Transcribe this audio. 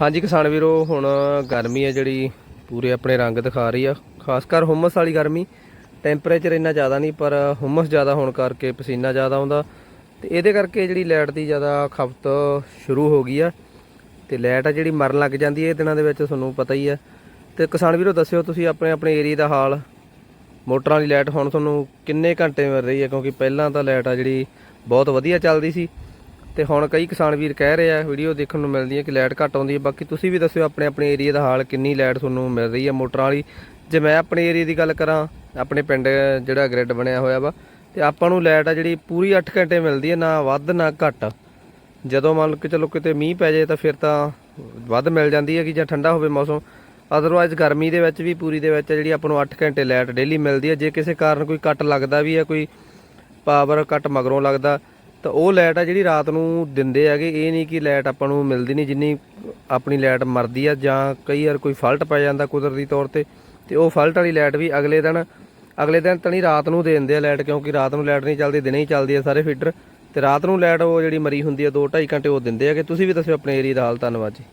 ਹਾਂਜੀ ਕਿਸਾਨ ਵੀਰੋ, ਹੁਣ ਗਰਮੀ ਹੈ ਜਿਹੜੀ, ਪੂਰੇ ਆਪਣੇ ਰੰਗ ਦਿਖਾ ਰਹੀ ਆ। ਖਾਸ ਕਰ ਹੁਮਸ ਵਾਲੀ ਗਰਮੀ ਟੈਂਪਰੇਚਰ ਇੰਨਾ ਜ਼ਿਆਦਾ ਨਹੀਂ, ਪਰ ਹੁਮਸ ਜ਼ਿਆਦਾ ਹੋਣ ਕਰਕੇ ਪਸੀਨਾ ਜ਼ਿਆਦਾ ਆਉਂਦਾ। ਤੇ ਇਹਦੇ ਕਰਕੇ ਜਿਹੜੀ ਲਾਈਟ ਦੀ ਜ਼ਿਆਦਾ ਖਪਤ ਸ਼ੁਰੂ ਹੋ ਗਈ ਆ। ਤੇ ਲਾਈਟ ਆ ਜਿਹੜੀ ਮਰਨ ਲੱਗ ਜਾਂਦੀ ਹੈ ਇਹ ਦਿਨਾਂ ਦੇ ਵਿੱਚ, ਤੁਹਾਨੂੰ ਪਤਾ ਹੀ ਆ। ਤੇ ਕਿਸਾਨ ਵੀਰੋ, ਦੱਸਿਓ ਤੁਸੀਂ ਆਪਣੇ ਆਪਣੇ ਏਰੀਆ ਦਾ ਹਾਲ। ਮੋਟਰਾਂ ਦੀ ਲਾਈਟ ਹੁਣ ਤੁਹਾਨੂੰ ਕਿੰਨੇ ਘੰਟੇ ਮਿਲ ਰਹੀ ਹੈ? ਕਿਉਂਕਿ ਪਹਿਲਾਂ ਤਾਂ ਲਾਈਟ ਆ ਜਿਹੜੀ ਬਹੁਤ ਵਧੀਆ ਚੱਲਦੀ ਸੀ। ਤੇ ਹੁਣ ਕਈ ਕਿਸਾਨ ਵੀਰ ਕਹਿ ਰਹੇ ਆ, ਵੀਡੀਓ ਦੇਖਣ ਨੂੰ ਮਿਲਦੀ ਹੈ ਕਿ ਲਾਈਟ ਘੱਟ ਆਉਂਦੀ ਹੈ। ਬਾਕੀ ਤੁਸੀਂ ਵੀ ਦੱਸਿਓ ਆਪਣੇ ਆਪਣੇ ਏਰੀਆ ਦਾ ਹਾਲ, ਕਿੰਨੀ ਲਾਈਟ ਤੁਹਾਨੂੰ ਮਿਲ ਰਹੀ ਹੈ ਮੋਟਰਾਂ ਵਾਲੀ। ਜੇ ਮੈਂ ਆਪਣੇ ਏਰੀਆ ਦੀ ਗੱਲ ਕਰਾਂ, ਆਪਣੇ ਪਿੰਡ ਜਿਹੜਾ ਗ੍ਰਿਡ ਬਣਿਆ ਹੋਇਆ ਵਾ, ਤੇ ਆਪਾਂ ਨੂੰ ਲਾਈਟ ਆ ਜਿਹੜੀ ਪੂਰੀ 8 ਘੰਟੇ ਮਿਲਦੀ ਹੈ, ਨਾ ਵੱਧ, ਨਾ ਘੱਟ। ਜਦੋਂ ਮੰਨ ਕੇ ਚਲੋ ਕਿਤੇ ਮੀਂਹ ਪੈ ਜਾਏ ਤਾਂ ਫਿਰ ਤਾਂ ਵੱਧ ਮਿਲ ਜਾਂਦੀ ਹੈ ਕਿ ਜਾਂ ਠੰਡਾ ਹੋਵੇ ਮੌਸਮ। ਅਦਰਵਾਇਜ਼ ਗਰਮੀ ਦੇ ਵਿੱਚ ਵੀ, ਪੂਰੀ ਦੇ ਵਿੱਚ ਜਿਹੜੀ ਆਪਾਂ ਨੂੰ 8 ਘੰਟੇ ਲਾਈਟ ਡੇਲੀ ਮਿਲਦੀ ਹੈ। ਜੇ ਕਿਸੇ ਕਾਰਨ ਕੋਈ ਕੱਟ ਲੱਗਦਾ ਵੀ ਹੈ, ਕੋਈ ਪਾਵਰ ਕੱਟ ਮਗਰੋਂ ਲੱਗਦਾ ਤਾਂ ਉਹ ਲਾਈਟ ਆ ਜਿਹੜੀ ਰਾਤ ਨੂੰ ਦਿੰਦੇ ਹੈਗੇ, ਇਹ ਨਹੀਂ ਕਿ ਲਾਈਟ ਆਪਾਂ ਨੂੰ ਮਿਲਦੀ ਨਹੀਂ, ਜਿੰਨੀ ਆਪਣੀ ਲਾਈਟ ਮਰਦੀ ਆ ਜਾਂ ਕਈ ਵਾਰ ਕੋਈ ਫਾਲਟ ਪੈ ਜਾਂਦਾ ਕੁਦਰਤੀ ਤੌਰ ਤੇ ਤੇ ਉਹ ਫਾਲਟ ਵਾਲੀ ਲਾਈਟ ਵੀ ਅਗਲੇ ਦਿਨ ਅਗਲੇ ਦਿਨ ਤਣੀ ਰਾਤ ਨੂੰ ਦੇ ਦਿੰਦੇ ਆ ਲਾਈਟ ਕਿਉਂਕਿ ਰਾਤ ਨੂੰ ਲਾਈਟ ਨਹੀਂ ਚੱਲਦੀ, ਦਿਨੇ ਹੀ ਚੱਲਦੀ ਆ ਸਾਰੇ ਫੀਡਰ ਤੇ ਰਾਤ ਨੂੰ ਲਾਈਟ ਉਹ ਜਿਹੜੀ ਮਰੀ ਹੁੰਦੀ ਆ 2 2.5 ਘੰਟੇ ਉਹ ਦਿੰਦੇ ਹੈਗੇ। ਤੁਸੀਂ ਵੀ ਦੱਸਿਓ ਆਪਣੇ ਏਰੀਆ ਦਾ ਹਾਲ, ਧੰਨਵਾਦ ਜੀ।